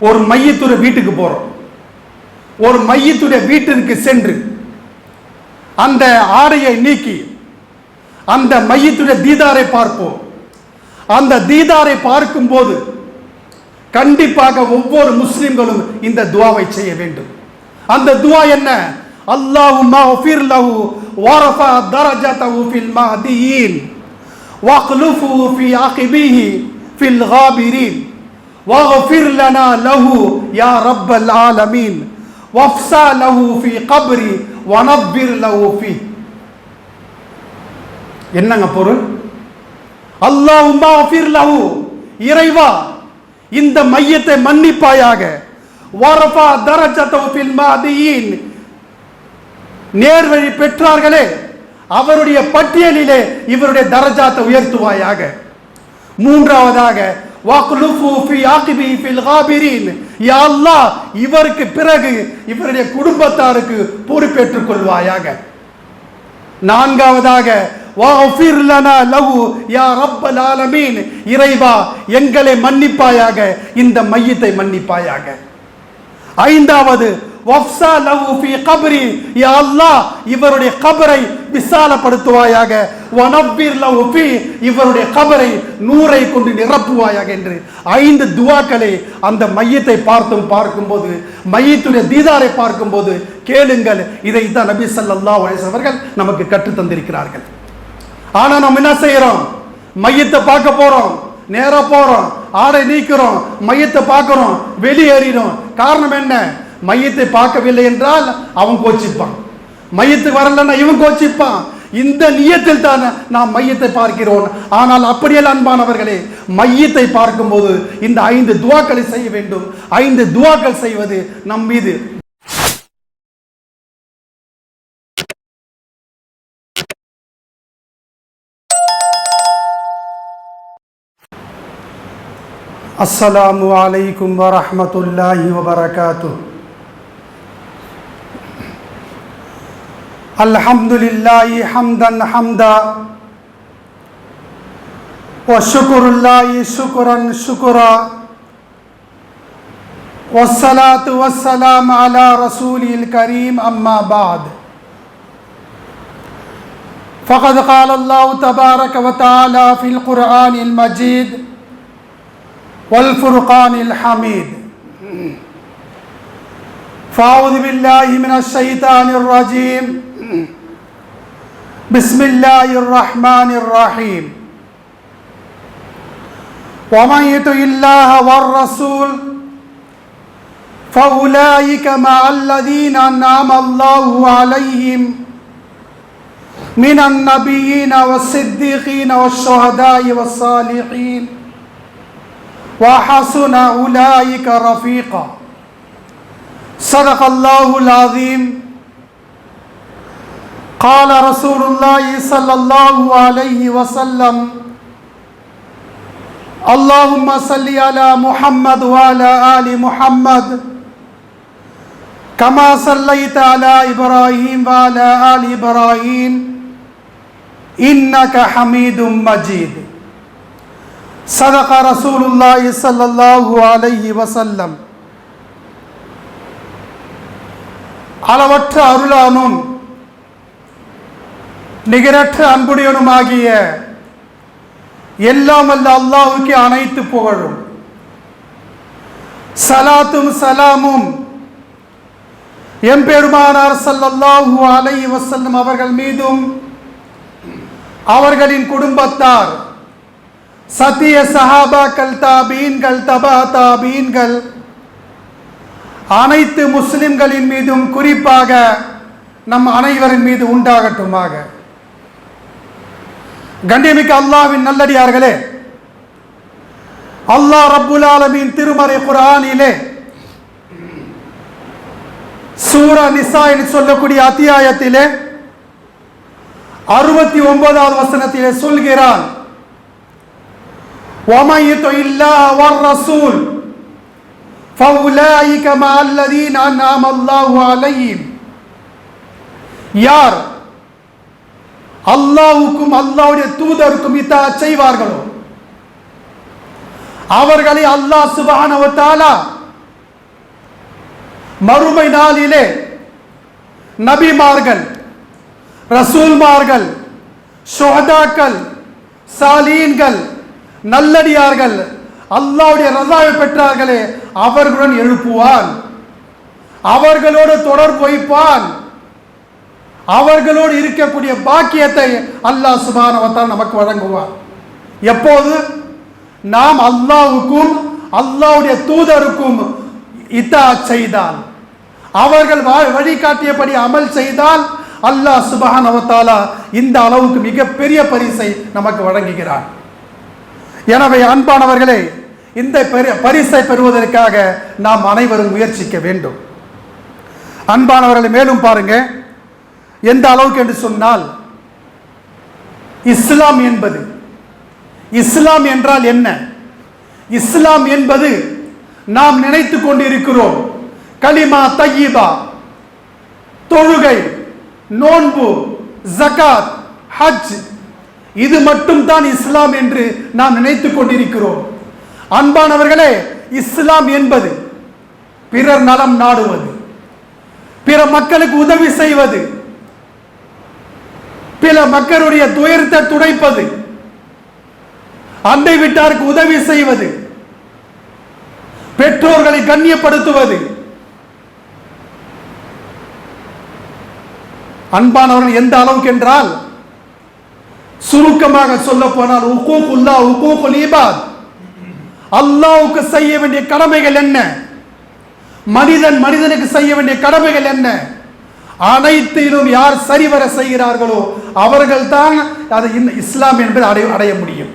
ஒரு மையத்துடைய வீட்டுக்கு போகிறோம் ஒரு மையத்துடைய வீட்டிற்கு சென்று அந்த ஆடையை நீக்கி அந்த மையத்துடைய தீதாரை பார்ப்போம். அந்த தீதாரை பார்க்கும்போது கண்டிப்பாக ஒவ்வொரு முஸ்லிம்களும் இந்த துவாவை செய்ய வேண்டும். அந்த துவா என்ன? அல்லாஹும்மா ஒஃபிர் லஹு வாரஃபா தரஜதஹு ஃபில் மஹ்தியீன் வக்லுஃபு ஃபி ஆகிபிஹி ஃபில் காபிரீன் واغفر لنا له يا رب العالمين وافسى له في قبري ونبر له فيه என்னங்க பொருள் அல்லாஹும்மா ஃபிர் லஹு இறைவா இந்த மையத்தை மன்னிப்பாயாக வரஃபா தரஜதஹு ஃபில் மஹதியின் நேர்வழி பெற்றார்களே அவருடைய பட்டியலிலே இவருடைய தரஜாத்தை உயர்த்துவாயாக மூன்றாவதாக இவருக்கு பிறகு இவருடைய குடும்பத்தாருக்கு பொறுப்பேற்றுக் கொள்வாயாக. நான்காவதாக லனா யா இறைவா எங்களை மன்னிப்பாயாக இந்த மையத்தை மன்னிப்பாயாக. ஐந்தாவது வஃப்சா லஹு ஃபி கப்ரி. யா அல்லாஹ் இவருடைய கபரை விசாலப்படுத்துவாயாக. வனப்பீர் லஹு ஃபி இவருடைய கபரை நூரை கொண்டு நிரப்புவாயாக என்று. ஐந்து துவாக்களை அந்த மையத்தை பார்த்தும் பார்க்கும்போது மையத்துடைய தீதாரை பார்க்கும்போது கேளுங்கள் இதை தான் நபி ஸல்லல்லாஹு அவர்கள் நமக்கு கற்றுத் தந்திருக்கிறார்கள். ஆனா நம்ம என்ன செய்யறோம்? மையத்தை பார்க்க போறோம் நேரா போறோம் ஆடை நீக்கிறோம் மையத்தை பார்க்குறோம் வெளியேறோம் காரணம் என்ன? மையத்தை பார்க்கவில்லை என்றால் அவன் கோச்சிப்பான். மையத்துக்கு வரலன்னா இவன் கோச்சிப்பான். இந்த நியத்தில் தான் நாம் மையத்தை பார்க்கிறோம். ஆனால் அப்படியெல்லாம் அன்பானவர்களே மையத்தை பார்க்கும்போது இந்த ஐந்து துவாக்களை செய்ய வேண்டும். ஐந்து துவாக்கள் செய்வது நம் மீது அஸ்ஸலாமு அலைக்கும் வரமத்துல்லாஹி வபரகாத்து الحمد لله حمدا حمدا وشكر الله شكرا شكرا والصلاة والسلام على رسوله الكريم أما بعد. فقد قال الله تبارك وتعالى في القرآن المجيد والفرقان الحميد. فأعوذ بالله من الشيطان الرجيم. بسم الله الرحمن الرحيم ومن يطع الله والرسول فأولئك مع الذين أنعم الله عليهم من النبيين والصديقين والشهداء والصالحين وحسن أولئك رفيقا صدق الله العظيم قال رسول الله صلى الله عليه وسلم اللهم صل على محمد وعلى آل محمد كما صليت على إبراهيم وعلى آل إبراهيم إنك حميد مجيد صدق رسول الله صلى الله عليه وسلم அளவற்ற அருளானும் நிகரற்ற அன்புடையனுமாகிய எல்லாம் அல்ல அல்லாவுக்கு அனைத்து புகழும். சலாத்தும் சலாமும் எம்பெருமானார் ஸல்லல்லாஹு அலை வசல்லம் அவர்கள் மீதும் அவர்களின் குடும்பத்தார் சத்திய சஹாபாக்கள் தாபீன்கள் தபா தாபீன்கள் அனைத்து முஸ்லிம்களின் மீதும் குறிப்பாக நம் அனைவரின் மீது உண்டாகட்டுமாக. கண்ணியமிக்க அல்லாவின் நல்லடியார்களே அல்லாஹ் ரப்புல் ஆலமீன் திருமறை குர்ஆனிலே சூரா நிசா என்று சொல்லக்கூடிய அத்தியாயத்திலே அறுபத்தி ஒன்பதாவது வசனத்திலே சொல்கிறான் ومن يطع الله والرسول فأولئك مع الذين أنعم الله عليهم யார் அல்லாவுக்கும் அல்லாவுடைய தூதருக்கும் இத்தா செய்வார்களோ? அவர்களை அல்லாஹ் சுபானவத்தாலா மறுமை நாளிலே நபிமார்கள் ரசூல்மார்கள் ஷோதாக்கள் சாலீன்கள் நல்லடியார்கள் அல்லாவுடைய ரசாவை பெற்றார்களே அவர்களுடன் எழுப்புவான். அவர்களோடு தொடர்பு வைப்பான். அவர்களோடு இருக்கக்கூடிய பாக்கியத்தை அல்லாஹ் சுபானவத்தால் நமக்கு வழங்குவார் எப்போது? நாம் அல்லாவுக்கும் அல்லாவுடைய தூதருக்கும் இதா செய்தால் அவர்கள் வா- வழிகாட்டியபடி அமல் செய்தால் அல்லாஹ் சுபஹானவத்தாலா இந்த அளவுக்கு மிகப்பெரிய பரிசை நமக்கு வழங்குகிறார் எனவே அன்பானவர்களே இந்த பரிசை பெறுவதற்காக நாம் அனைவரும் முயற்சிக்க வேண்டும். அன்பானவர்களை மேலும் பாருங்கள் எந்த அளவுக்கு என்று சொன்னால் இஸ்லாம் என்பது இஸ்லாம் என்றால் என்ன? இஸ்லாம் என்பது நாம் நினைத்து கொண்டிருக்கிறோம். களிமா தையீபா தொழுகை நோன்பு ஜகாத் ஹஜ் இது மட்டும் தான் இஸ்லாம் என்று நாம் நினைத்துக் கொண்டிருக்கிறோம். அன்பானவர்களே இஸ்லாம் என்பது பிறர் நலம் நாடுவது பிற மக்களுக்கு உதவி செய்வது சில மக்களுடைய துயரத்தை துடைப்பது அண்டை விட்டாருக்கு உதவி செய்வது பெற்றோர்களை கண்ணியப்படுத்துவது அன்பானவர்கள் எந்த அளவுக்கு என்றால் சுருக்கமாக சொல்ல போனால் உக்கூக்குல்லா உக்கூக்குல் அல்லாவுக்கு செய்ய வேண்டிய கடமைகள் என்ன? மனிதன் மனிதனுக்கு செய்ய வேண்டிய கடமைகள் என்ன? அனைத்திலும் யார் சரிவர செய்கிறார்களோ அவர்கள் தான் அது இஸ்லாம் என்பது அடைய அடைய முடியும்.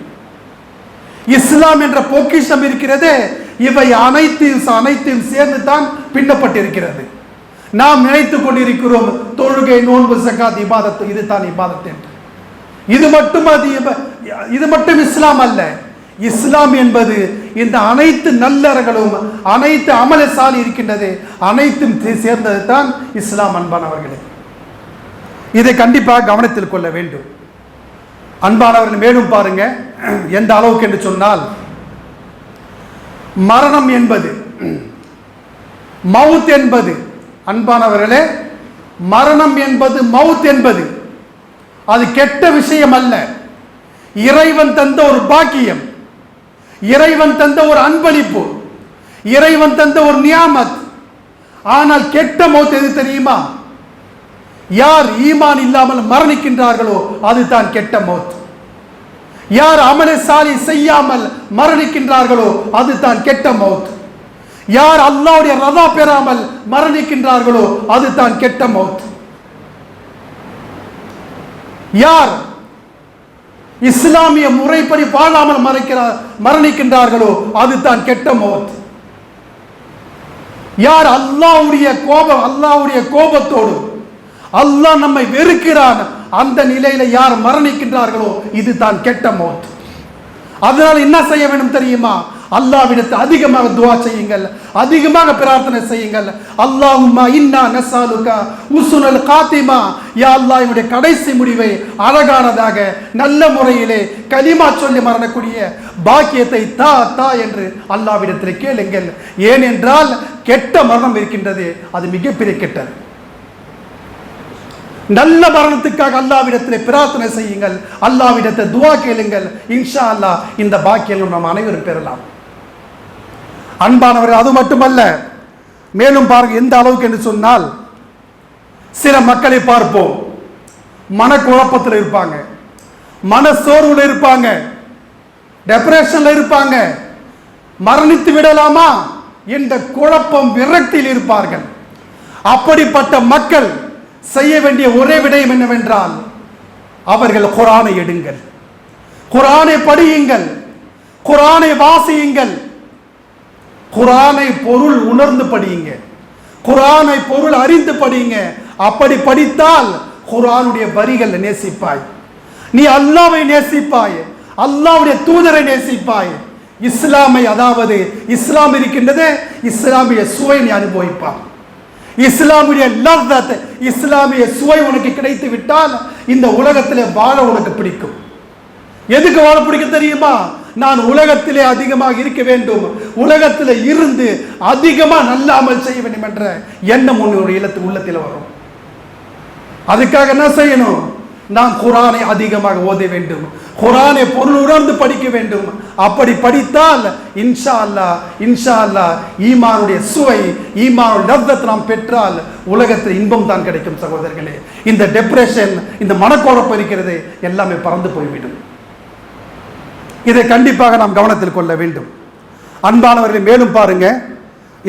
இஸ்லாம் என்ற பொக்கிஷம் இருக்கிறது இவை அனைத்தையும் அனைத்தையும் சேர்ந்து தான் பின்னப்பட்டிருக்கிறது. நாம் நினைத்துக் கொண்டிருக்கிறோம் தொழுகை நோன்பு சக்காத் இபாதத்து இது தான் இபாதத் என்று. இது மட்டும் அது இது மட்டும் இஸ்லாம் அல்ல. இஸ்லாம் என்பது இந்த அனைத்து நல்லறங்களும் அனைத்து அமலசாலி இருக்கின்றது அனைத்தும் சேர்ந்தது தான் இஸ்லாம் அன்பானவர்களே. இதை கண்டிப்பாக கவனத்தில் கொள்ள வேண்டும். அன்பானவர்கள் மேலும் பாருங்க எந்த அளவுக்கு என்று சொன்னால் மரணம் என்பது மவுத் என்பது அன்பானவர்களே மரணம் என்பது மவுத் என்பது அது கெட்ட விஷயம் அல்ல. இறைவன் தந்த ஒரு பாக்கியம். இறைவன் தந்த ஒரு அன்பளிப்பு இறைவன் தந்த ஒரு நியாமத். ஆனால் கெட்ட மௌத் எது தெரியுமா? யார் ஈமான் இல்லாமல் மரணிக்கின்றார்களோ அதுதான் கெட்ட மௌத் யார் அமலசாலி செய்யாமல் மரணிக்கின்றார்களோ அதுதான் கெட்ட மௌத் யார் அல்லாவுடைய ரதா பெறாமல் மரணிக்கின்றார்களோ அதுதான் கெட்ட மௌத் யார் இஸ்லாமிய முறைப்படி வாழாமல் மறைக்கிறார் மரணிக்கின்றார்களோ அதுதான் கெட்ட மௌத். யார் அல்லாவுடைய கோபம் அல்லாவுடைய கோபத்தோடு அல்லாஹ் நம்மை வெறுக்கிறான் அந்த நிலையில யார் மரணிக்கின்றார்களோ இதுதான் கெட்ட மௌத். அதனால் என்ன செய்ய வேண்டும் தெரியுமா? அல்லாவிடத்து அதிகமாக துவா செய்யுங்கள். அதிகமாக பிரார்த்தனை செய்யுங்கள். அல்லாஹும்மா இன்னா நசாலுகா உசுனல் காத்திமா. யா அல்லாஹ் என்னுடைய கடைசி முடிவை அழகானதாக நல்ல முறையிலே கலிமா சொல்லி மரணக்கூடிய பாக்கியத்தை தா தா என்று அல்லாவிடத்தில் கேளுங்கள். ஏனென்றால் கெட்ட மரணம் இருக்கின்றது. அது மிகப்பெரிய கெட்டது. நல்ல மரணத்துக்காக அல்லாவிடத்திலே பிரார்த்தனை செய்யுங்கள். அல்லாவிடத்தை துவா கேளுங்கள். இன்ஷா அல்லாஹ் இந்த பாக்கியங்கள் நாம் அனைவரும் பெறலாம். அன்பானவர்கள் அது மட்டுமல்ல. மேலும் பாருங்க எந்த அளவுக்கு என்று சொன்னால் சில மக்களை பார்ப்போம். மனக்குழப்பத்தில் இருப்பாங்க. மனசோர்வில் இருப்பாங்க. டெப்ரேஷனில் இருப்பாங்க. மரணித்து விடலாமா என்ற குழப்பம் விரக்தியில் இருப்பார்கள். அப்படிப்பட்ட மக்கள் செய்ய வேண்டிய ஒரே விடயம் என்னவென்றால் அவர்கள் குரானை எடுங்கள். குரானை படியுங்கள். குரானை வாசியுங்கள். குரானை பொருள் உணர்ந்து படியுங்க. குரானை பொருள் அறிந்து படியுங்க. அப்படி படித்தால் குரானுடைய வரிகளை நேசிப்பாய். நீ அல்லாவை நேசிப்பாய். அல்லாவுடைய தூதரை நேசிப்பாய். இஸ்லாமை அதாவது இஸ்லாம் இருக்கின்றது இஸ்லாமிய சுவை நீ அனுபவிப்பாய். இஸ்லாமிய லவ்தத் இஸ்லாமிய சுவை உனக்கு கிடைத்து விட்டால் இந்த உலகத்தில் வாழ உனக்கு பிடிக்கும். எதுக்கு வாழ பிடிக்க தெரியுமா? நான் உலகத்திலே அதிகமாக இருக்க வேண்டும். உலகத்தில் இருந்து அதிகமாக நல்ல அமல் செய்ய வேண்டும் என்ற எண்ணம் உன்னுடைய இல்லத்து உள்ளத்தில் வரும். அதுக்காக என்ன செய்யணும்? நாம் குரானை அதிகமாக ஓத வேண்டும். குரானை பொருள் உணர்ந்து படிக்க வேண்டும். அப்படி படித்தால் இன்ஷா அல்லாஹ் இன்ஷா அல்லாஹ் ஈமானுடைய சுவை ஈமானுடைய லப்தத்தை நாம் பெற்றால் உலகத்தில் இன்பம் தான் கிடைக்கும் சகோதரர்களே. இந்த டெப்ரெஷன் இந்த மனக்குழப்பம் இருக்கிறது எல்லாமே பறந்து போய்விடும். இதை கண்டிப்பாக நாம் கவனத்தில் கொள்ள வேண்டும். அன்பானவர்களை மேலும் பாருங்க.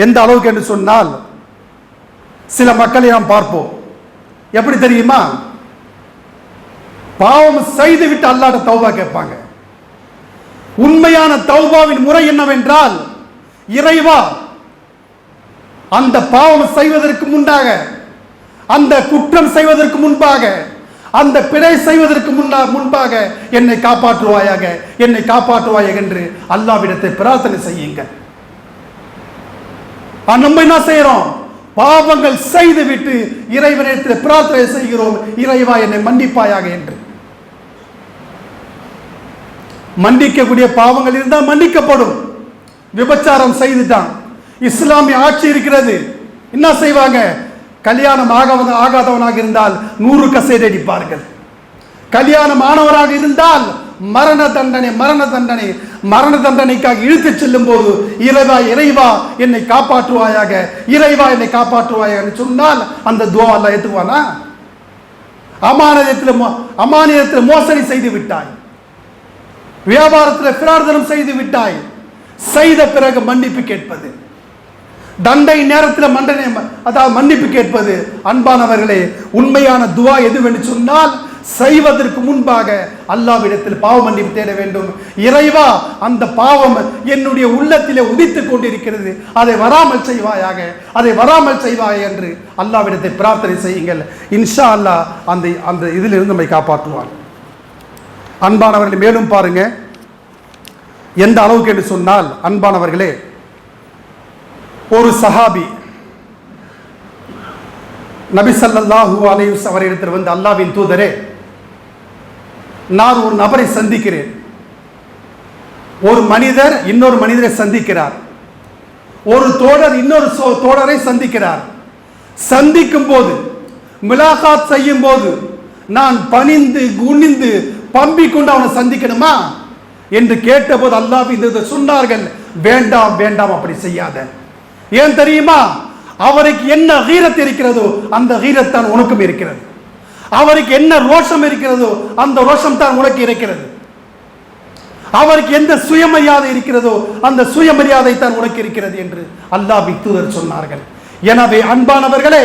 எந்த அளவுக்கு என்று சொன்னால் சில மக்களை நாம் பார்ப்போம். எப்படி தெரியுமா? பாவம் செய்து விட்டு அல்லாட தௌபா கேட்பாங்க. உண்மையான தௌபாவின் முறை என்னவென்றால் இறைவா அந்த பாவம் செய்வதற்கு முன்னாக அந்த குற்றம் செய்வதற்கு முன்பாக அந்த பிழை செய்வதற்கு முன்னா முன்பாக என்னை காப்பாற்றுவாயாக என்னை காப்பாற்றுவாயாக என்று அல்லாவிடத்தை பிரார்த்தனை செய்யுங்கள். நம்ம என்ன செய்யறோம் பாவங்கள் செய்து விட்டு இறைவனிடத்தில் பிரார்த்தனை செய்கிறோம். இறைவா என்னை மன்னிப்பாயாக என்று. மன்னிக்கக்கூடிய பாவங்கள் இருந்தால் மன்னிக்கப்படும். விபச்சாரம் செய்துட்டான். இஸ்லாமிய ஆட்சி இருக்கிறது. என்ன செய்வாங்க? கல்யாணம் ஆகாத ஆகாதவனாக இருந்தால் நூறு கசேட் அடிப்பார்கள். கல்யாணம் ஆனவராக இருந்தால் மரண தண்டனை மரண தண்டனை மரண தண்டனைக்காக இழுத்து செல்லும் போது இறைவா இறைவா என்னை காப்பாற்றுவாயாக இறைவா என்னை காப்பாற்றுவாயாக சொன்னால் அந்த துவா அல்லாஹ் ஏத்துக்குவானா அமானியத்தில் மோ- அமானியத்தில் மோசடி செய்து விட்டாய். வியாபாரத்தில் பிரார்த்தனம் செய்து விட்டாய். செய்த பிறகு மன்னிப்பு கேட்பது. தண்டை நேரத்தில் மண்டனை அதாவது மன்னிப்பு கேட்பது. அன்பானவர்களே உண்மையான துவா எதுவென்று சொன்னால் செய்வதற்கு முன்பாக அல்லாவிடத்தில் பாவ மன்னிப்பு தேட வேண்டும். இறைவா அந்த பாவம் என்னுடைய உள்ளத்திலே உதித்து கொண்டிருக்கிறது. அதை வராமல் செய்வாயாக அதை வராமல் செய்வாய் என்று அல்லாவிடத்தை பிரார்த்தனை செய்யுங்கள். இன்ஷா அல்லாஹ் அந்த அந்த இதிலிருந்து நம்மை காப்பாற்றுவார். அன்பானவர்களை மேலும் பாருங்க. எந்த அளவுக்கு என்று சொன்னால் அன்பானவர்களே ஒரு சஹாபி நபிசல்லாஹூ ஸல்லல்லாஹு அலைஹி வஸல்லம் அவரிடத்தில் வந்து அல்லாவின் தூதரே நான் ஒரு நபரை சந்திக்கிறேன். ஒரு மனிதர் இன்னொரு மனிதரை சந்திக்கிறார். ஒரு தோழர் இன்னொரு சோ- தோழரை சந்திக்கிறார். சந்திக்கும் போது மிலாகாத் செய்யும் போது நான் பணிந்து குனிந்து பம்பிக் கொண்டு அவனை சந்திக்கணுமா? என்று கேட்டபோது அல்லாஹ் இந்த சொன்னார்கள் வேண்டாம் வேண்டாம் அப்படி செய்யாத. ஏன் தெரியுமா? அவருக்கு என்ன ஹீரத் இருக்கிறதோ அந்த ஹீரத் தான் உனக்கும் இருக்கிறது. அவருக்கு என்ன ரோஷம் இருக்கிறதோ அந்த ரோஷம் தான் உனக்கு இருக்கிறது. அவருக்கு எந்த சுயமரியாதை இருக்கிறதோ அந்த சுயமரியாதை தான் உனக்கு இருக்கிறது என்று அல்லாஹ் தூதர் சொன்னார்கள். எனவே அன்பானவர்களே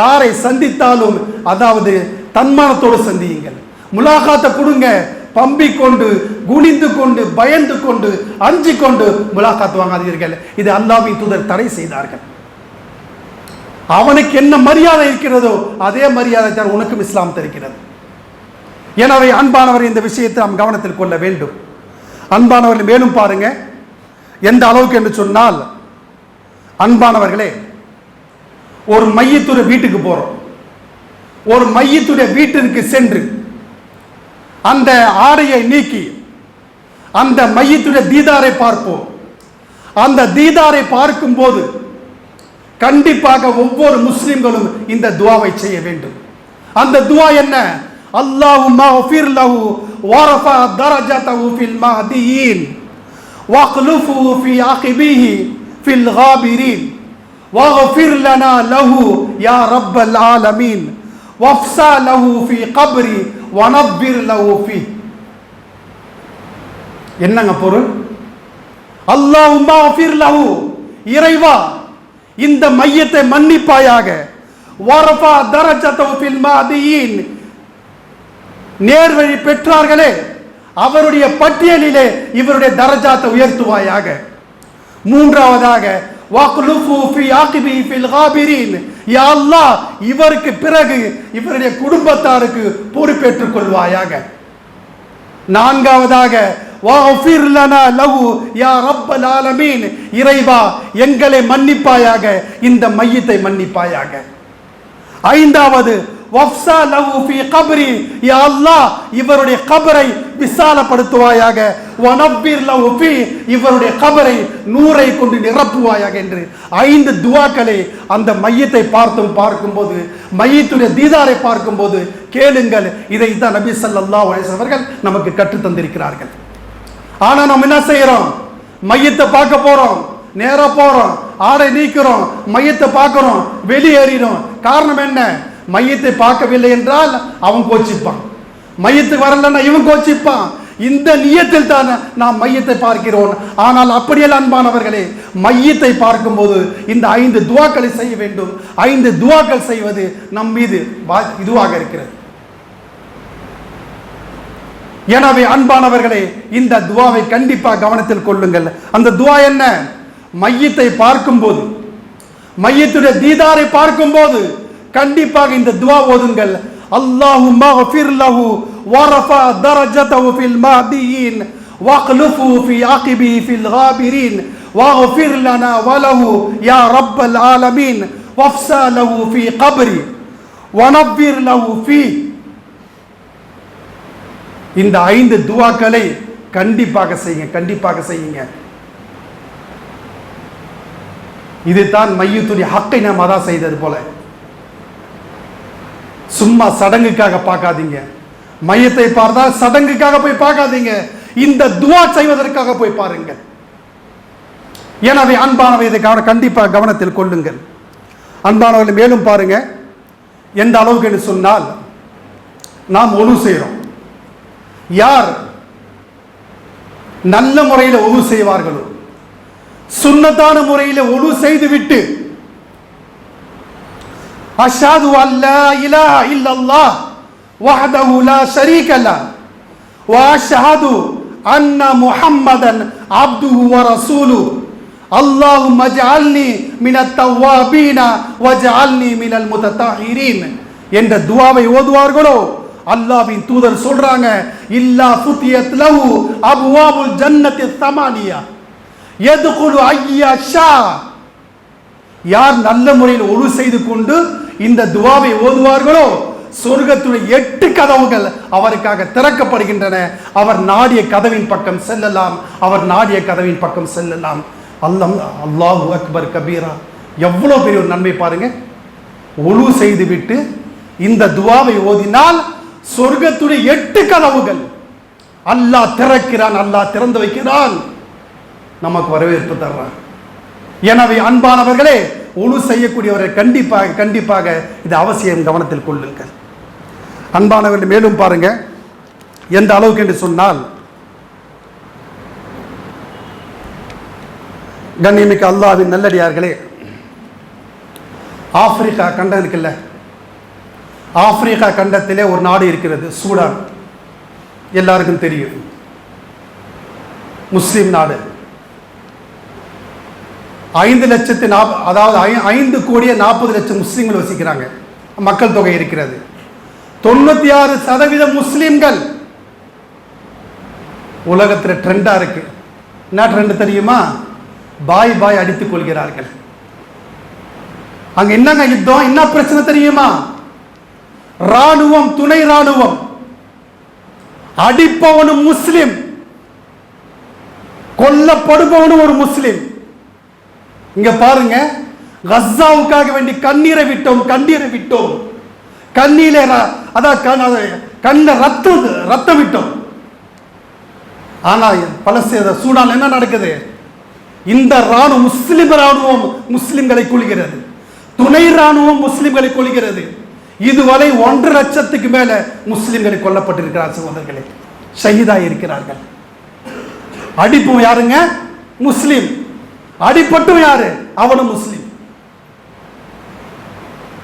யாரை சந்தித்தாலும் அதாவது தன்மானத்தோடு சந்தியுங்கள். முலாகாத்தை கொடுங்க பம்பிக்கொண்டு குனிந்து கொண்டு பயந்து கொண்டு அஞ்சு கொண்டு முலாகாத் வாங்காதீர்கள். இது அல்லாவின் தூதர் தடை செய்தார்கள். அவனுக்கு என்ன மரியாதை இருக்கிறதோ அதே மரியாதை தான் உனக்கும் இஸ்லாம் தருகிறது. எனவே அன்பானவர் இந்த விஷயத்தை நாம் கவனத்தில் கொள்ள வேண்டும். அன்பானவர்கள் மேலும் பாருங்க. எந்த அளவுக்கு என்று சொன்னால் அன்பானவர்களே ஒரு மையத்துடைய வீட்டுக்கு போறோம். ஒரு மையத்துடைய வீட்டிற்கு சென்று அந்த ஆடையை நீக்கி அந்த மையத்துடைய தீதாரை பார்ப்போம் அந்த தீதாரை பார்க்கும்போது கண்டிப்பாக ஒவ்வொரு முஸ்லிம்களும் இந்த துவாவை செய்ய வேண்டும் அந்த துவா என்ன அல்லாஹும்ம ஃபிர் லஹு வரஃபா தரஜதஹு ஃபில் மஹதியின் واخلفه في عقبيه في الغابرين واغفر لنا له يا رب العالمين وافسع له في قبري வனப்பிர் லவுஃபி என்னங்க பொருள்? அல்லாஹ் உமாஃபிர் லவு இறைவா இந்த மையத்தை மன்னிப்பாயாக. வரபா தரஜத்தவுஃபில் மாதியின். நேர்வழி பெற்றார்களே அவருடைய பட்டியலிலே இவருடைய தரஜாத்தை உயர்த்துவாயாக. மூன்றாவதாக வாக்குலுஃபு ஃபி ஆகிபி ஃபில் ஹாபிரின். யாழ்லா இவருக்கு பிறகு இவருடைய குடும்பத்தாருக்கு பொறுப்பேற்றுக் கொள்வாயாக. நான்காவதாக லனா இறைவா எங்களை மன்னிப்பாயாக இந்த மையத்தை மன்னிப்பாயாக. ஐந்தாவது வஃப்ஸா லஹு ஃபீ கப்ரி. யா அல்லாஹ் இவருடைய கபரை விசாலப்படுத்துவாயாக. வனப்பீர் லஹு ஃபீ இவருடைய கபரை நூரை கொண்டு நிரப்புவாயாக என்று. ஐந்து துவாக்களை அந்த மையத்தை பார்த்தும் பார்க்கும்போது மையத்துடைய தீதாரை பார்க்கும்போது கேளுங்கள் இதை தான் நபி ஸல்லல்லாஹு அலைஹி அவர்கள் நமக்கு கற்றுத் தந்திருக்கிறார்கள். ஆனா நம்ம என்ன செய்யறோம்? மையத்தை பார்க்க போறோம் நேராக போறோம் ஆடை நீக்கிறோம் மையத்தை பார்க்குறோம் வெளியேறிடும் காரணம் என்ன? மையத்தை பார்க்கவில்லை என்றால் அவன் கோச்சிப்பான். மையத்துக்கு வரலன்னா இவன் கோச்சிப்பான். இந்த நியத்தில் தான் நாம் மையத்தை பார்க்கிறோம். ஆனால் அப்படியே அன்பானவர்களே மையத்தை பார்க்கும்போது இந்த ஐந்து துவாக்களை செய்ய வேண்டும். ஐந்து துவாக்கள் செய்வது நம் மீது வா- இதுவாக இருக்கிறது. எனவே அன்பானவர்களே இந்த துவாவை கண்டிப்பாக கவனத்தில் கொள்ளுங்கள். அந்த துவா என்ன? மையத்தை பார்க்கும்போது. மையத்துடைய தீதாரை பார்க்கும்போது. கண்டிப்பாக இந்த துவா ஓதுங்கள் அல்லாஹு மஃபிர் லஹு வரஃபா தரஜதஹு ஃபில் மஹதியின் واخلفه في عقبه في الغابرين واغفر لنا وله يا رب العالمين وافسى له في قبري ونبر له فيه இந்த ஐந்து துவாக்களை கண்டிப்பாக செய்யுங்க கண்டிப்பாக செய்யுங்க இதுதான் மையத்துடைய ஹக்கை நாம் அதான் செய்தது போல சும்மா சடங்குக்காக பார்க்காதீங்க. மையத்தை பார்த்தால் சடங்குக்காக போய் பார்க்காதீங்க. இந்த துவா செய்வதற்காக போய் பாருங்கள். எனவே அன்பானவை இதை கவன கண்டிப்பாக கவனத்தில் கொள்ளுங்கள். அன்பானவர்களை மேலும் பாருங்க. எந்த அளவுக்கு என்று சொன்னால் நாம் ஒழு செய்கிறோம். யார் நல்ல முறையில் ஒழு செய்வார்களோ சுன்னத்தான முறையில் ஒழு செய்துவிட்டு அஷாது அல்லா இலாஹ இல்லல்லாஹ் வஹதஹு லா ஷரீக லஹ் واشهد ان محمدا عبده ورسوله اللهم اجعلني من التوابين واجعلني من المتطهرين என்ற துவாவை ஓதுவார்களோ அல்லாஹ்வின் தூதர் சொல்றாங்க இல்லா ஃபுத்தியத் லஹு அப்வாபுல் ஜன்னத்தி தமானியா யதுகுலு ஐயா ஷா யார் நல்ல முறையில் ஒழு செய்து கொண்டு இந்த துவாவை ஓதுவார்களோ? சொர்க்கத்துடைய எட்டு கதவுகள் அவருக்காக திறக்கப்படுகின்றன. அவர் நாடிய கதவின் பக்கம் செல்லலாம். அவர் நாடிய கதவின் பக்கம் செல்லலாம். அல்லம் அல்லாஹு அக்பர் கபீரா. எவ்வளோ பெரிய ஒரு நன்மை பாருங்க. ஒழு செய்துவிட்டு இந்த துவாவை ஓதினால் சொர்க்கத்துடைய எட்டு கதவுகள் அல்லாஹ் திறக்கிறான் அல்லாஹ் திறந்து வைக்கிறான். நமக்கு வரவேற்பு தர்றான். எனவே அன்பானவர்களே உழு செய்யக்கூடியவரை கண்டிப்பாக கண்டிப்பாக இது அவசியம் கவனத்தில் கொள்ளுங்கள். அன்பானவர்கள் மேலும் பாருங்க. எந்த அளவுக்கு என்று சொன்னால் கண்ணியமிக்க அல்லாவின் நல்லடியார்களே ஆப்பிரிக்கா கண்டம் இருக்குல்ல? ஆப்பிரிக்கா கண்டத்திலே ஒரு நாடு இருக்கிறது சூடான். எல்லாருக்கும் தெரியும். முஸ்லீம் நாடு. ஐந்து லட்சத்து நாப் அதாவது ஐந்து கோடியே நாற்பது லட்சம் முஸ்லீம்கள் வசிக்கிறாங்க. மக்கள் தொகை இருக்கிறது. தொண்ணூத்தி ஆறு சதவீத முஸ்லீம்கள். உலகத்தில் ட்ரெண்டா இருக்கு. என்ன ட்ரெண்ட் தெரியுமா? பாய் பாய் அடித்துக் கொள்கிறார்கள். அங்க என்னங்க யுத்தம்? என்ன பிரச்சனை தெரியுமா? ராணுவம் துணை ராணுவம் அடிப்பவனும் முஸ்லிம். கொல்லப்படுபவனும் ஒரு முஸ்லிம். இங்க பாருங்க கசாவுக்காக வேண்டி கண்ணீரை விட்டோம் கண்ணீரை விட்டோம். கண்ணீர அதான் கண்ண ரத்தம் ரத்தம் விட்டோம். ஆனா பலஸ்தீன சூடான் என்ன நடக்குது? இந்த ராணுவம் முஸ்லிம் ராணுவம் முஸ்லிம்களை கொள்கிறது துணை ராணுவம் முஸ்லிம்களை கொள்கிறது இதுவரை ஒன்று லட்சத்துக்கு மேல முஸ்லிம்களை கொல்லப்பட்டிருக்கிறார் சகோதரர்களே. ஷஹீதாய் இருக்கிறார்கள். அடிப்போம் யாருங்க? முஸ்லிம். அடிப்பட்டும் யாரு? அவனும் முஸ்லீம்.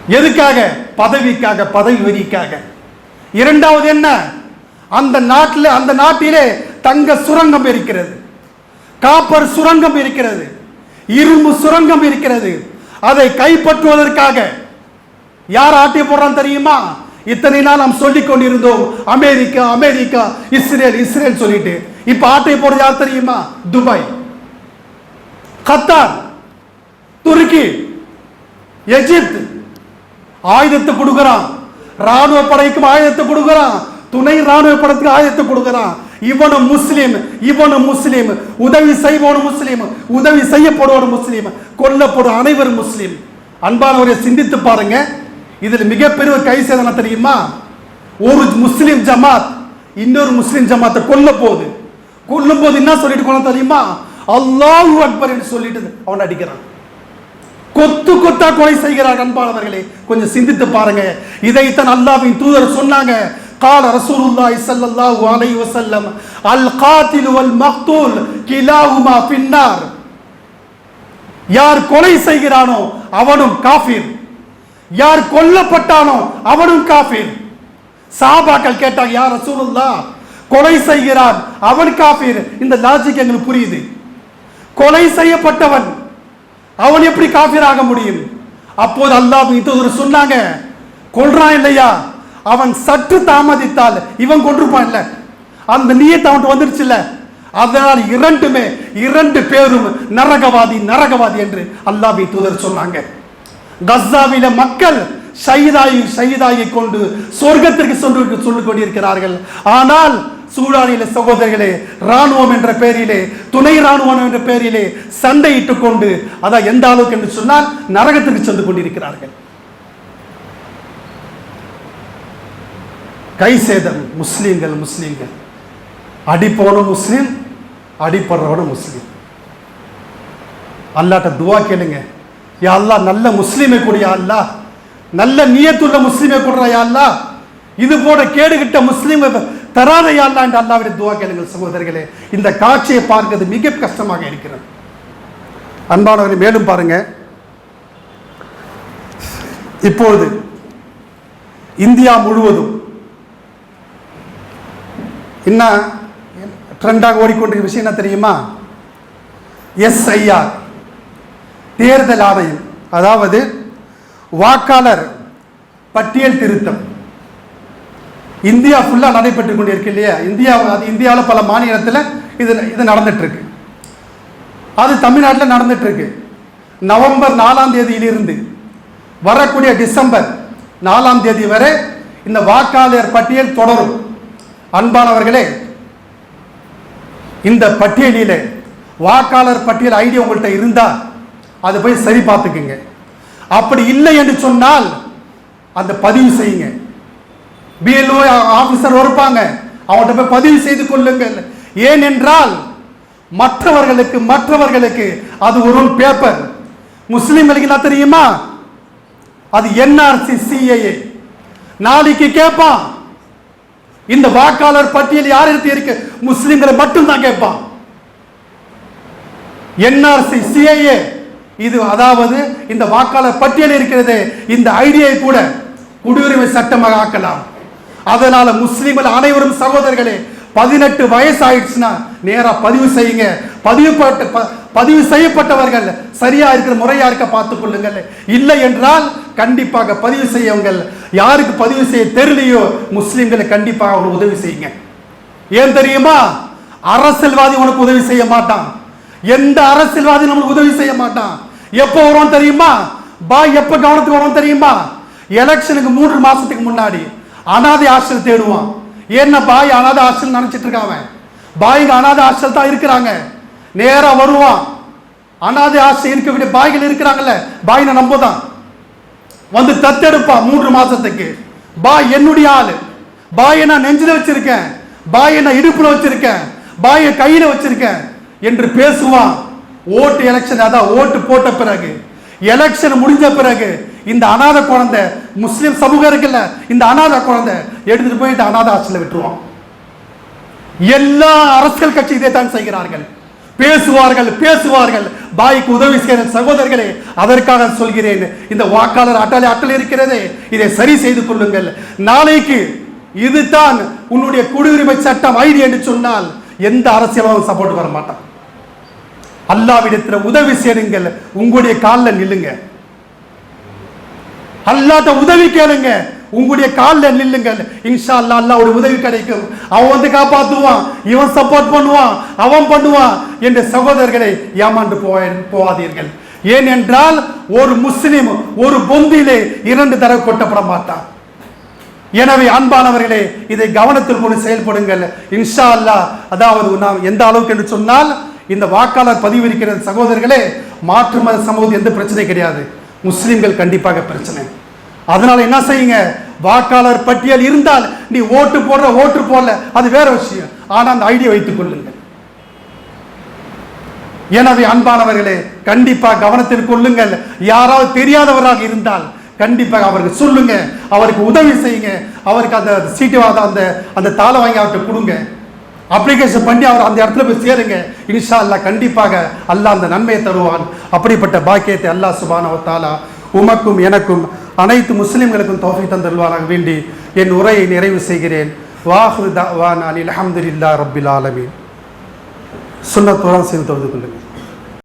எதுக்காக? பதவிக்காக பதவி வரிக்காக இரண்டாவது என்ன? அந்த நாட்டில் அந்த நாட்டிலே தங்க சுரங்கம் இருக்கிறது. காப்பர் சுரங்கம் இருக்கிறது. இரும்பு சுரங்கம் இருக்கிறது. அதை கைப்பற்றுவதற்காக யார் ஆட்டி போடுறான் தெரியுமா? இத்தனை நாள் நாம் சொல்லிக் கொண்டிருந்தோம். அமெரிக்கா அமெரிக்கா இஸ்ரேல் இஸ்ரேல் சொல்லிட்டு. இப்ப ஆட்டை போடுறது யார் தெரியுமா? துபாய். கத்தார் துருக்கி எஜிப்து ஆயுதத்தை கொடுக்குறான். ராணுவ படைக்கும் ஆயுதத்தை கொடுக்குறான். துணை ராணுவ படத்துக்கு ஆயுதத்தை கொடுக்குறான். இவனு முஸ்லீம் இவனு முஸ்லீம். உதவி செய்பவனும் முஸ்லீம். உதவி செய்யப்படுவனும் முஸ்லீம். கொல்லப்படும் அனைவரும் முஸ்லீம். அன்பானவரை சிந்தித்து பாருங்க. இதில் மிகப்பெரிய கை சேதனை தெரியுமா? ஒரு முஸ்லீம் ஜமாத் இன்னொரு முஸ்லீம் ஜமாத்தை கொல்ல போகுது. கொல்லும் போது என்ன சொல்லிட்டு கொள்ள தெரியுமா? அல்லாஹ் அக்பர் என்று சொல்லிட்டு அவன் அடிக்கிறான் கொத்து கொத்தா கொலை செய்கிறார் அன்பானவர்களே கொஞ்சம் சிந்தித்து பாருங்க இதைத்தான் அல்லாஹ்வின் தூதர் சொன்னாங்க قال رسول الله صلى الله عليه وسلم القاتل والمقتول كلاهما في النار யார் கொலை செய்கிறானோ அவனும் காஃபிர் யார் கொல்லப்பட்டானோ அவனும் காஃபிர் சாபாக்கள் கேட்டாங்க யார் ரசூலுல்லா கொலை செய்கிறான் அவன் காஃபிர் இந்த லாஜிக் எங்களுக்கு புரியுது கொலை செய்யப்பட்டவன். அவன் எப்படி காஃபிர் முடியும்? அப்போது அல்லாஹ் தூதர் சொன்னாங்க கொள்றான் இல்லையா? அவன் சற்று தாமதித்தால் இவன் கொண்டிருப்பான் இல்ல. அந்த நீயத்தை அவன்கிட்ட வந்துருச்சுல்ல. அதனால் இரண்டுமே இரண்டு பேரும் நரகவாதி நரகவாதி என்று அல்லாஹ் தூதர் சொன்னாங்க. கஸ்ஸாவில மக்கள் சைதாயி சைதாயை கொண்டு சொர்க்கத்திற்கு சென்று சொல்லிக் கொண்டிருக்கிறார்கள். ஆனால் சூடானில சகோதரர்களே ராணுவம் என்ற பெயரிலே துணை ராணுவம் என்ற பெயரிலே சண்டையிட்டுக் கொண்டு அதான் எந்த அளவுக்கு என்று சொன்னால் நரகத்திற்கு சென்று கொண்டிருக்கிறார்கள். கை சேதம் முஸ்லீம்கள் முஸ்லீம்கள். அடிப்பவனும் முஸ்லீம் அடிப்படுறவனும் முஸ்லீம். அல்லாட்ட துவா கேளுங்க. யா நல்ல முஸ்லீமை கூடிய அல்லாஹ். நல்ல நியத்துள்ள முஸ்லீமை கொடுற யா அல்லாஹ். இது போல கேடுகிட்ட முஸ்லீம் தராதையா என்று அல்லாவிட துவா கேளுங்கள் சகோதரர்களே. இந்த காட்சியை பார்க்கிறது மிக கஷ்டமாக இருக்கிறது. அன்பானவரை மேலும் பாருங்க. இப்பொழுது இந்தியா முழுவதும் என்ன ட்ரெண்டாக ஓடிக்கொண்டிருக்கிற விஷயம் என்ன தெரியுமா? எஸ்ஐஆர் தேர்தல் ஆணையம் அதாவது வாக்காளர் பட்டியல் திருத்தம். இந்தியா ஃபுல்லாக நடைபெற்று கொண்டிருக்கு இல்லையா? இந்தியா அது இந்தியாவில் பல மாநிலத்தில் இது இது நடந்துட்டுருக்கு. அது தமிழ்நாட்டில் நடந்துட்டுருக்கு. நவம்பர் நாலாம் தேதியிலிருந்து வரக்கூடிய டிசம்பர் நாலாம் தேதி வரை இந்த வாக்காளர் பட்டியல் தொடரும். அன்பானவர்களே இந்த பட்டியலில் வாக்காளர் பட்டியல் ஐடி உங்கள்கிட்ட இருந்தால் அதை போய் சரி பார்த்துக்குங்க. அப்படி இல்லை என்று சொன்னால் அந்த பதிவு செய்யுங்க. பிஎல்ஓ ஆஃபீஸர் இருப்பாங்க அவங்கள்ட்ட போய் பதிவு செய்து கொள்ளுங்கள். ஏனென்றால் மற்றவர்களுக்கு மற்றவர்களுக்கு அது ஒரு பேப்பர் முஸ்லீம்களுக்கு என்ன தெரியுமா? அது என்ஆர்சி சிஏஏ நாளைக்கு கேட்பான் இந்த வாக்காளர் பட்டியல் யார் எடுத்து இருக்கு? முஸ்லிம்களை மட்டும்தான் கேட்பான் என்ஆர்சி சிஏஏ இது அதாவது இந்த வாக்காளர் பட்டியல் இருக்கிறது. இந்த ஐடியை கூட குடியுரிமை சட்டமாக ஆக்கலாம். அதனால முஸ்லீம்கள் அனைவரும் சகோதரர்களே பதினெட்டு வயசு ஆயிடுச்சுன்னா நேராக பதிவு செய்யுங்க. பதிவு ப- பதிவு செய்யப்பட்டவர்கள் சரியா இருக்கிற முறையா இருக்க பார்த்துக் கொள்ளுங்கள். இல்லை என்றால் கண்டிப்பாக பதிவு செய்யுங்கள். யாருக்கு பதிவு செய்ய தெரியலையோ முஸ்லீம்களை கண்டிப்பாக அவங்களுக்கு உதவி செய்யுங்க. ஏன் தெரியுமா? அரசியல்வாதி உனக்கு உதவி செய்ய மாட்டான். எந்த அரசியல்வாதி நம்மளுக்கு உதவி செய்ய மாட்டான்? எப்போ வரும் தெரியுமா? பாய் எப்போ கவனத்துக்கு வரும் தெரியுமா? எலெக்ஷனுக்கு மூன்று மாசத்துக்கு முன்னாடி அனாதை ஹாஸ்டல் தேடுவான். ஏன்னா பாய் அனாதை ஆசிரியர் நினைச்சிட்டு இருக்கான் அவன். பாய்ங்க அனாதை ஹாஸ்டல் தான் இருக்கிறாங்க. நேராக வருவான். அனாதை ஹாஸ்டல் வேண்டிய பாய்கள் இருக்கிறாங்கல்ல பாயினை நம்ப தான் வந்து தத்தெடுப்பான் மூன்று மாசத்துக்கு. பாய் என்னுடைய ஆள். பாயை நான் நெஞ்சில் வச்சிருக்கேன். பாயை நான் இடுப்பில் வச்சிருக்கேன். பாயை கையில் வச்சிருக்கேன் என்று பேசுவான். ஓட்டு எலெக்ஷன் அதான் ஓட்டு போட்ட பிறகு. எலெக்ஷன் முடிஞ்ச பிறகு இந்த அனாதை குழந்தை முஸ்லீம் சமூகம் இருக்குல்ல இந்த அனாதை குழந்தை எடுத்துட்டு போய் இந்த அனாதை ஆட்சியில் விட்டுருவான். எல்லா அரசியல் கட்சி இதை தான் செய்கிறார்கள். பேசுவார்கள் பேசுவார்கள். பாய்க்கு உதவி செய்கிற சகோதரர்களே அதற்காக சொல்கிறேன். இந்த வாக்காளர் அட்டளை அட்டல் இருக்கிறதே இதை சரி செய்து கொள்ளுங்கள். நாளைக்கு இதுதான் உன்னுடைய குடியுரிமை சட்டம் ஐடி என்று சொன்னால் எந்த அரசியலும் சப்போர்ட் வர மாட்டான். அல்லாவிடத்தில் உதவி சேருங்கள் உங்களுடைய காலில் நில்லுங்க. அல்லாட்ட உதவி கேளுங்க. உங்களுடைய காலில் நில்லுங்கள் இன்ஷா அல்லா அல்லா ஒரு உதவி கிடைக்கும். அவன் வந்து காப்பாற்றுவான் இவன் சப்போர்ட் பண்ணுவான். அவன் பண்ணுவான் என்ற சகோதரர்களை ஏமாண்டு போய போகாதீர்கள் ஏனென்றால் ஒரு முஸ்லிம் ஒரு பொந்திலே இரண்டு தடவை கொட்டப்பட மாட்டான். எனவே அன்பானவர்களே இதை கவனத்தில் கொண்டு செயல்படுங்கள். இன்ஷா அல்லாஹ் அதாவது நாம் எந்த அளவுக்கு என்று சொன்னால் இந்த வாக்காளர் பதிவு இருக்கிற சகோதரர்களே மாற்று மத சமூகத்தில் எந்த பிரச்சனை கிடையாது. முஸ்லிம்கள் கண்டிப்பாக பிரச்சனை. அதனால என்ன செய்யுங்க? வாக்காளர் பட்டியல் இருந்தால் நீ ஓட்டு போடுற ஓட்டு போடல அது வேற விஷயம். ஆனால் அந்த ஐடியா வைத்துக் கொள்ளுங்கள். எனவே அன்பானவர்களே கண்டிப்பாக கவனத்தில் கொள்ளுங்கள். யாராவது தெரியாதவராக இருந்தால் கண்டிப்பாக அவருக்கு சொல்லுங்க. அவருக்கு உதவி செய்யுங்க. அவருக்கு அந்த சீட்டு அந்த அந்த தாளை வாங்கி அவர்கிட்ட கொடுங்க. அப்ளிகேஷன் பண்ணி அவர் அந்த இடத்துல போய் சேருங்க. இன்ஷா அல்லாஹ் கண்டிப்பாக அல்லாஹ் அந்த நன்மையை தருவான். அப்படிப்பட்ட பாக்கியத்தை அல்லாஹ் சுபானா தாலா உமக்கும் எனக்கும் அனைத்து முஸ்லிம்களுக்கும் தோஃபி தந்தருவானாக வேண்டி என் உரையை நிறைவு செய்கிறேன். வாஹு தவான் அலி அலமதுல்லா ரபில் ஆலமீன் சுண்ணத்துடன் செய்து தொழுது கொள்ளுங்கள்.